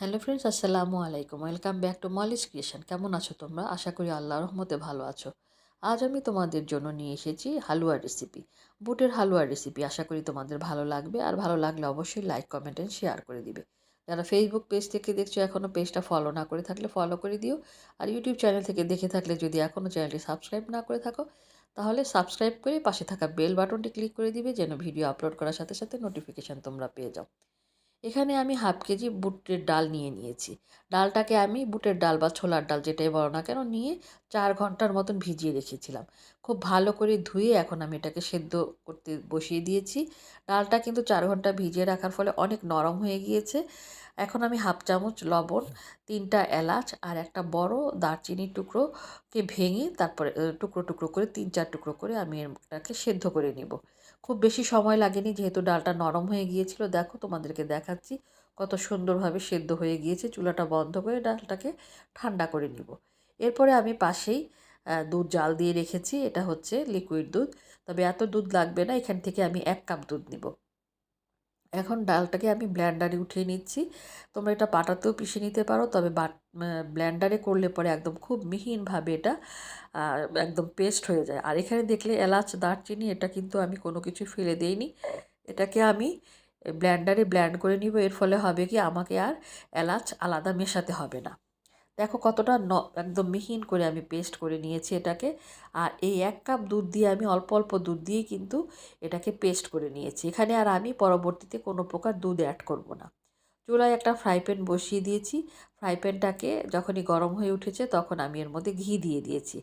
Hello friends, আসসালামু আলাইকুম। Welcome back to Moli's creation. কেমন আছো তোমরা? আশা করি আল্লাহর রহমতে ভালো আছো। আজ আমি তোমাদের জন্য নিয়ে এসেছি হালুয়ার রেসিপি বুটের হালুয়ার রেসিপি আশা করি তোমাদের ভালো লাগবে। আর ভালো লাগলে অবশ্যই লাইক কমেন্ট এন্ড শেয়ার করে দিবে। যারা ফেসবুক পেজ থেকে দেখছ এখনও পেজটা ফলো না করে থাকলে ফলো করে দিও। আর ইউটিউব চ্যানেল থেকে দেখে থাকলে যদি এখনও চ্যানেলটি সাবস্ক্রাইব না করে থাকো, তাহলে সাবস্ক্রাইব করে পাশে থাকা বেল বাটনটি ক্লিক করে দিবে, যেন ভিডিও আপলোড করার সাথে সাথে নোটিফিকেশান তোমরা পেয়ে যাও। এখানে আমি হাফ কেজি বুটের ডাল নিয়ে নিয়েছি। ডালটাকে আমি বুটের ডাল বা ছোলার ডাল যেটাই বলো না কেন নিয়ে চার ঘণ্টার মতন ভিজিয়ে রেখেছিলাম। খুব ভালো করে ধুয়ে এখন আমি এটাকে সেদ্ধ করতে বসিয়ে দিয়েছি। ডালটা কিন্তু চার ঘণ্টা ভিজিয়ে রাখার ফলে অনেক নরম হয়ে গিয়েছে। এখন আমি হাফ চামচ লবণ, তিনটা এলাচ আর একটা বড় দারচিনির টুকরোকে ভেঙে তারপরে টুকরো টুকরো করে, তিন চার টুকরো করে আমি এটাকে সেদ্ধ করে নিব। খুব বেশি সময় লাগেনি যেহেতু ডালটা নরম হয়ে গিয়েছিল। দেখো তোমাদেরকে দেখাচ্ছি কত সুন্দরভাবে সেদ্ধ হয়ে গিয়েছে। চুলাটা বন্ধ করে ডালটাকে ঠান্ডা করে নিব। এরপরে আমি পাশেই দুধ জাল দিয়ে রেখেছি। এটা হচ্ছে লিকুইড দুধ। তবে এত দুধ লাগবে না, এখান থেকে আমি এক কাপ দুধ নিব। এখন ডালটাকে আমি ব্ল্যান্ডারে উঠিয়ে নিচ্ছি। তোমরা এটা পাটাতেও পিষে নিতে পারো, তবে ব্ল্যান্ডারে করলে পরে একদম খুব মিহিনভাবে এটা একদম পেস্ট হয়ে যায়। আর এখানে দেখলে এলাচ, দারচিনি, এটা কিন্তু আমি কোনো কিছু ফেলে দিইনি। এটাকে আমি ব্ল্যান্ডারে ব্ল্যান্ড করে নিব। এর ফলে হবে কি, আমাকে আর এলাচ আলাদা মেশাতে হবে না। দেখো কতটা ন, একদম মিহিন করে আমি পেস্ট করে নিয়েছি এটাকে। আর এই এক কাপ দুধ দিয়ে আমি অল্প অল্প দুধ দিয়ে কিন্তু এটাকে পেস্ট করে নিয়েছি। এখানে আর আমি পরবর্তীতে কোনো প্রকার দুধ অ্যাড করব না। চুলায় একটা ফ্রাই প্যান বসিয়ে দিয়েছি। ফ্রাই প্যানটাকে যখনই গরম হয়ে উঠেছে তখন আমি এর মধ্যে ঘি দিয়ে দিয়েছি।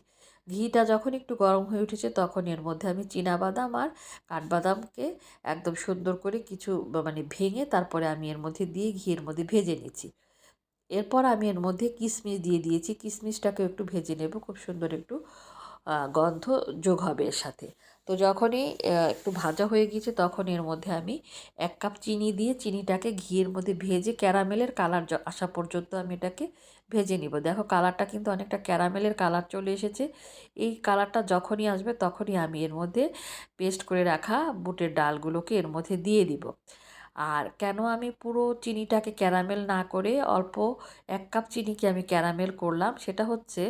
ঘিটা যখন একটু গরম হয়ে উঠেছে তখন এর মধ্যে আমি বাদাম আর কাঠবাদামকে একদম সুন্দর করে কিছু মানে ভেঙে তারপরে আমি এর মধ্যে দিয়ে ঘিয়ের মধ্যে ভেজে নিচ্ছি। এরপর আমি এর মধ্যে কিশমিশ দিয়ে দিয়েছি। কিশমিশটাকে একটু ভেজে নেব, খুব সুন্দর একটু গন্ধ যোগ হবে এর সাথে। তো যখনই একটু ভাজা হয়ে গিয়েছে তখন এর মধ্যে আমি এক কাপ চিনি দিয়ে চিনিটাকে ঘিয়ের মধ্যে ভেজে ক্যারামেলের কালার আসা পর্যন্ত আমি এটাকে ভেজে নিব। দেখো কালারটা কিন্তু অনেকটা ক্যারামেলের কালার চলে এসেছে। এই কালারটা যখনই আসবে তখনই আমি এর মধ্যে পেস্ট করে রাখা বুটের ডালগুলোকে এর মধ্যে দিয়ে দিব। আর কেন আমি পুরো চিনিটাকে ক্যারামেল না করে অল্প এক কাপ চিনিকে আমি ক্যারামেল করলাম? সেটা হচ্ছে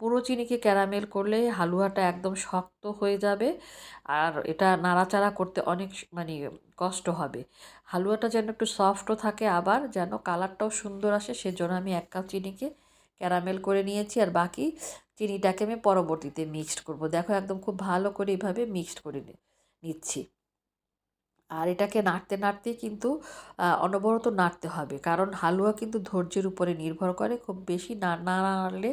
পুরো চিনিকে ক্যারামেল করলে হালুয়াটা একদম শক্ত হয়ে যাবে আর এটা নাড়াচাড়া করতে অনেক মানে কষ্ট হবে। হালুয়াটা যেন একটু সফটও থাকে আবার, যেন কালারটাও সুন্দর আসে, সেজন্য আমি এক কাপ চিনিকে ক্যারামেল করে নিয়েছি। আর বাকি চিনিটাকে আমি পরবর্তীতে মিক্সড করব। দেখো একদম খুব ভালো করে এভাবে মিক্সড করে নিচ্ছি। আর এটাকে নাড়তে, নাড়তেই কিন্তু অনবরত নাড়তে হবে। কারণ হালুয়া কিন্তু ধৈর্যের উপরে নির্ভর করে। খুব বেশি না না নাড়লে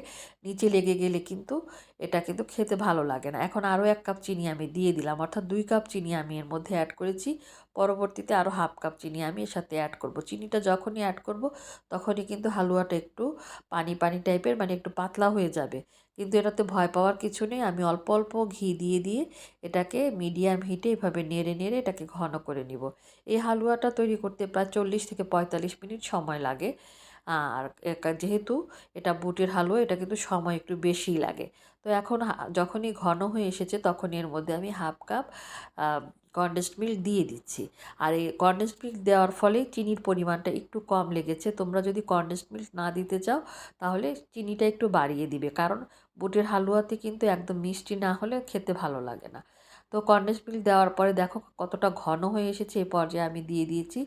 নিচে লেগে গেলে কিন্তু এটা কিন্তু খেতে ভালো লাগে না। এখন আরও এক কাপ চিনি আমি দিয়ে দিলাম। অর্থাৎ দুই কাপ চিনি আমি এর মধ্যে অ্যাড করেছি। পরবর্তীতে আরও হাফ কাপ চিনি আমি এর সাথে অ্যাড করব। চিনিটা যখনই অ্যাড করব, তখনই কিন্তু হালুয়াটা একটু পানি পানি টাইপের মানে একটু পাতলা হয়ে যাবে। কিন্তু এটাতে ভয় পাওয়ার কিছু নেই। আমি অল্প অল্প ঘি দিয়ে দিয়ে এটাকে মিডিয়াম হিটে এভাবে নেড়ে নেড়ে এটাকে ঘন করে নিব। এই হালুয়াটা তৈরি করতে প্রায় চল্লিশ থেকে পঁয়তাল্লিশ মিনিট সময় লাগে। আর যেহেতু এটা বুটের হালুয়া, এটা কিন্তু সময় একটু বেশি লাগে। তো এখন যখনই ঘন হয়ে এসেছে তখন এর মধ্যে আমি হাফ কাপ কন্ডেন্সড মিল্ক দিয়ে দিচ্ছি। আর এই কন্ডেন্সড মিল্ক দেওয়ার ফলে চিনির পরিমাণটা একটু কম লেগেছে। তোমরা যদি কন্ডেন্সড মিল্ক না দিতে চাও, তাহলে চিনিটা একটু বাড়িয়ে দিবে। কারণ বুটের হালুয়াতে কিন্তু একদম মিষ্টি না হলে খেতে ভালো লাগে না। তো কন্ডেন্স মিল্ক দেওয়ার পরে দেখো কতটা ঘন হয়ে এসেছে এই পর্যায়ে আমি দিয়ে দিয়েছি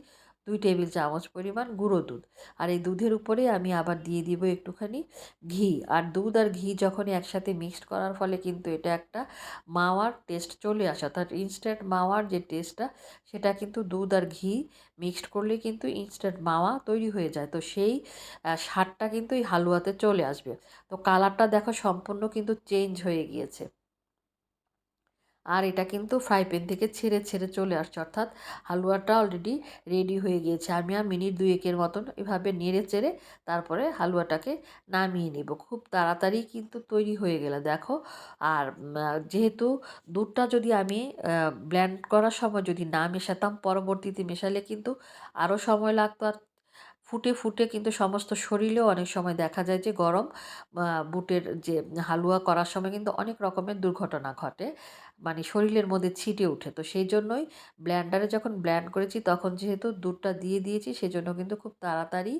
দুই টেবিল চামচ পরিমাণ গুঁড়ো দুধ। আর এই দুধের উপরে আমি আবার দিয়ে দিব একটুখানি ঘি। আর দুধ আর ঘি যখনই একসাথে মিক্সড করার ফলে কিন্তু এটা একটা মাওয়ার টেস্ট চলে আসে। অর্থাৎ ইনস্ট্যান্ট মাওয়ার যে টেস্টটা সেটা কিন্তু দুধ আর ঘি মিক্সড করলে কিন্তু ইনস্ট্যান্ট মাওয়া তৈরি হয়ে যায়। তো সেই স্বাদটা কিন্তু এই হালুয়াতে চলে আসবে। তো কালারটা দেখো সম্পূর্ণ কিন্তু চেঞ্জ হয়ে গিয়েছে। আর এটা কিন্তু ফ্রাই প্যান থেকে ছেড়ে ছেড়ে চলে আসছে। অর্থাৎ হালুয়াটা অলরেডি রেডি হয়ে গিয়েছে। আমি আর মিনিট দুয়েকের মতন এভাবে নেড়ে, চেড়ে তারপরে হালুয়াটাকে নামিয়ে নিব। খুব তাড়াতাড়ি কিন্তু তৈরি হয়ে গেলে, দেখো। আর যেহেতু দুধটা যদি আমি ব্ল্যান্ড করার সময় যদি না মেশাতাম, পরবর্তীতে মেশালে কিন্তু আরও সময় লাগতো। আর ফুটে ফুটে কিন্তু সমস্ত শরীরেও অনেক সময় দেখা যায় যে গরম বুটের যে হালুয়া করার সময় কিন্তু অনেক রকমের দুর্ঘটনা ঘটে। মানে শরীরের মধ্যে ছিটে ওঠে। তো সেই জন্যই ব্ল্যান্ডারে যখন ব্ল্যান্ড করেছি তখন যেহেতু দুধটা দিয়ে দিয়েছি সেজন্য কিন্তু খুব তাড়াতাড়ি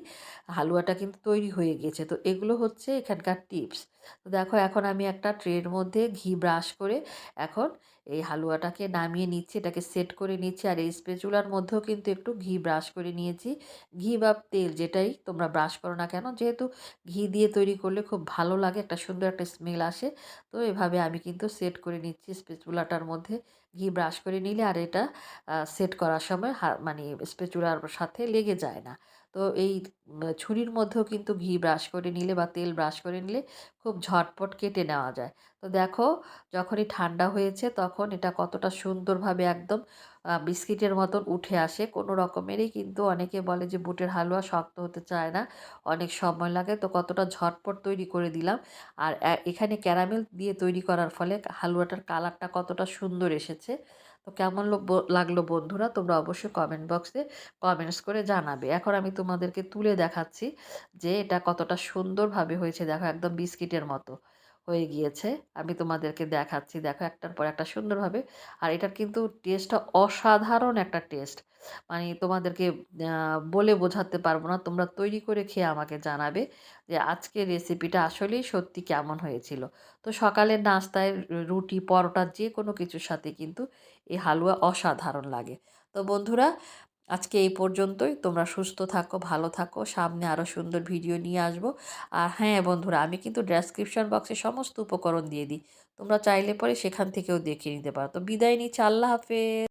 হালুয়াটা কিন্তু তৈরি হয়ে গিয়েছে। তো এগুলো হচ্ছে এখানকার টিপস তো দেখো এখন আমি একটা ট্রের মধ্যে ঘি ব্রাশ করে এখন এই হালুয়াটাকে নামিয়ে নিচ্ছি, এটাকে সেট করে নিচ্ছি আর এই স্পেচুলার মধ্যেও কিন্তু একটু ঘি ব্রাশ করে নিয়েছি। ঘি বা তেল যেটাই তোমরা ব্রাশ করো না কেন, যেহেতু ঘি দিয়ে তৈরি করলে খুব ভালো লাগে, একটা সুন্দর একটা স্মেল আসে। তো এভাবে আমি কিন্তু সেট করে নিচ্ছি স্পেচুলাটার মধ্যে ঘি ব্রাশ করে নিলে আর এটা সেট করার সময় মানে স্পেচুলার সাথে লেগে যায় না। তো এই ছুরির মধ্যেও কিন্তু ঘি ব্রাশ করে নিলে বা তেল ব্রাশ করে নিলে খুব ঝটপট কেটে নেওয়া যায়। তো দেখো, যখনই ঠান্ডা হয়েছে তখন এটা কতটা সুন্দরভাবে একদম বিস্কিটের মতন উঠে আসে। কোনো রকমেরই কিন্তু অনেকে বলে যে বুটের হালুয়া শক্ত হতে চায় না, অনেক সময় লাগে। তো কতটা ঝটপট তৈরি করে দিলাম। আর এখানে ক্যারামেল দিয়ে তৈরি করার ফলে হালুয়াটার কালারটা কতটা সুন্দর এসেছে। তো কেমন লাগল বন্ধুরা? তোমরা অবশ্যই কমেন্ট বক্সে কমেন্টস করে জানাবে। এখন আমি তোমাদেরকে তুলে দেখাচ্ছি যে এটা কতটা সুন্দরভাবে হয়েছে। দেখো, একদম বিস্কিটের মতো। হয়ে গিয়েছে। আমি তোমাদেরকে দেখাচ্ছি। দেখো একটার পর একটা সুন্দরভাবে। আর এটার কিন্তু টেস্টটা অসাধারণ একটা টেস্ট মানে তোমাদেরকে বলে বোঝাতে পারব না। তোমরা তৈরি করে খেয়ে আমাকে জানাবে যে আজকের রেসিপিটা আসলেই সত্যি কেমন হয়েছিল। তো সকালের নাস্তায় রুটি, পরোটা যে কোনো কিছুর সাথে কিন্তু এই হালুয়া অসাধারণ লাগে। তো বন্ধুরা আজকে এই পর্যন্তই। তোমরা সুস্থ থাকো, ভালো থাকো। সামনে আরও সুন্দর ভিডিও নিয়ে আসব। আর হ্যাঁ বন্ধুরা, আমি কিন্তু ডেসক্রিপশন বক্সে সমস্ত উপকরণ দিয়ে দিই। তোমরা চাইলে পরে সেখান থেকেও দেখে নিতে পারো। তো বিদায় নিচ্ছি, আল্লাহ হাফেজ।